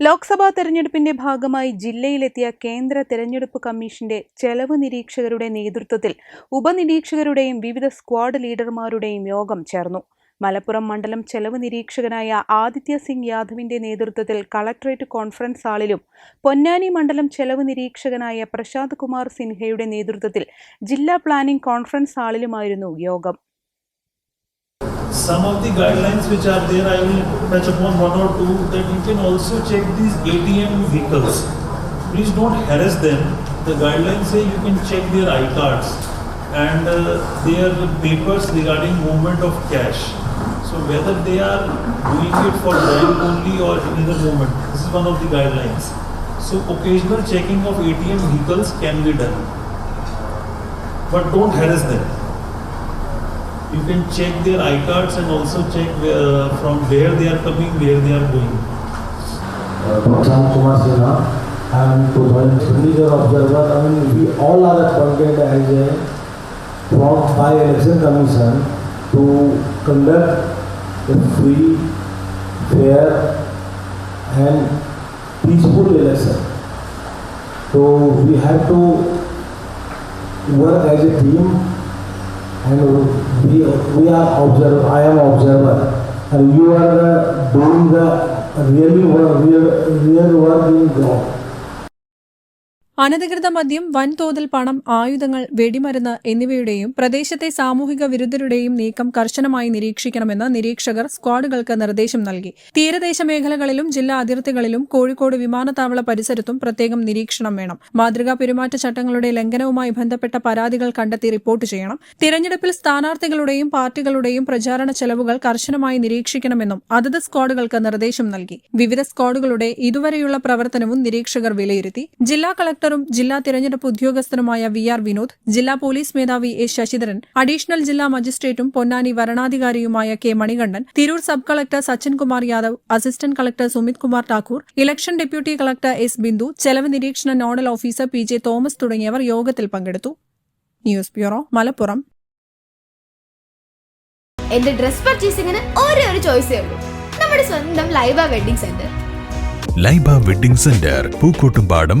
ലോക്സഭാ തെരഞ്ഞെടുപ്പിന്റെ ഭാഗമായി ജില്ലയിലെത്തിയ കേന്ദ്ര തെരഞ്ഞെടുപ്പ് കമ്മീഷന്റെ ചെലവ് നിരീക്ഷകരുടെ നേതൃത്വത്തിൽ ഉപനിരീക്ഷകരുടെയും വിവിധ സ്ക്വാഡ് ലീഡർമാരുടെയും യോഗം ചേർന്നു. മലപ്പുറം മണ്ഡലം ചെലവ് നിരീക്ഷകനായ ആദിത്യ സിംഗ് യാദവിന്റെ നേതൃത്വത്തിൽ കളക്ടറേറ്റ് കോൺഫറൻസ് ഹാളിലും പൊന്നാനി മണ്ഡലം ചെലവ് നിരീക്ഷകനായ പ്രശാന്ത് കുമാർ സിൻഹയുടെ നേതൃത്വത്തിൽ ജില്ലാ പ്ലാനിംഗ് കോൺഫറൻസ് ഹാളിലുമായിരുന്നു യോഗം. Some of the guidelines which are there, I will touch upon one or two that you can also check these ATM vehicles. Please don't harass them. The guidelines say you can check their iCards and uh, their papers regarding movement of cash. So whether they are doing it for bank only or any other movement, this is one of the guidelines. So occasional checking of ATM vehicles can be done, but don't harass them you can check their iCards and also check where, uh, from where they are coming, where they are going. Prashant Kumar Sinha. I am to expenditure observer. I mean, we all are appointed as a from by election commission to conduct a free, fair, and peaceful election. So we have to work as a team, and we we are observer. I am observer, and you are doing the really work, real, real work in ground. അനധികൃത മദ്യം വൻതോതിൽ പണം ആയുധങ്ങൾ വെടിമരുന്ന് എന്നിവയുടെയും പ്രദേശത്തെ സാമൂഹിക വിരുദ്ധരുടെയും നീക്കം കർശനമായി നിരീക്ഷിക്കണമെന്ന് നിരീക്ഷകർ സ്ക്വാഡുകൾക്ക് നിർദ്ദേശം നൽകി. തീരദേശ മേഖലകളിലും ജില്ലാ അതിർത്തികളിലും കോഴിക്കോട് വിമാനത്താവള പരിസരത്തും പ്രത്യേകം നിരീക്ഷണം വേണം. മാതൃകാ പെരുമാറ്റച്ചട്ടങ്ങളുടെ ലംഘനവുമായി ബന്ധപ്പെട്ട പരാതികൾ കണ്ടെത്തി റിപ്പോർട്ട് ചെയ്യണം. തിരഞ്ഞെടുപ്പിൽ സ്ഥാനാർത്ഥികളുടെയും പാർട്ടികളുടെയും പ്രചാരണ ചെലവുകൾ കർശനമായി നിരീക്ഷിക്കണമെന്നും അതത് സ്ക്വാഡുകൾക്ക് നിർദ്ദേശം നൽകി. വിവിധ സ്ക്വാഡുകളുടെ ഇതുവരെയുള്ള പ്രവർത്തനവും നിരീക്ഷകർ വിലയിരുത്തി. ജില്ലാ കളക്ടറും ജില്ലാ തിരഞ്ഞെടുപ്പ് ഉദ്യോഗസ്ഥനുമായ വി ആർ വിനോദ് ജില്ലാ പോലീസ് മേധാവി എ ശശിധരൻ അഡീഷണൽ ജില്ലാ മജിസ്ട്രേറ്റും Ponnani വരണാധികാരിയുമായ K Manikandan Tirur sub collector Sachin Kumar Yadav assistant collector Sumit Kumar Thakur election deputy collector S Bindu ചെലവ് നിരീക്ഷണ nodal officer P J Thomas തുടങ്ങിയവർ യോഗത്തിൽ പങ്കെടുത്തു. News bureau Malappuram. എന്റെ ഡ്രസ് പർച്ചേസിംഗിന് ഒരേ ഒരു ചോയ്സേ ഉള്ളൂ. നമ്മുടെ സ്വന്തം Laiba wedding centre. Laiba wedding centre Pookkottumpadam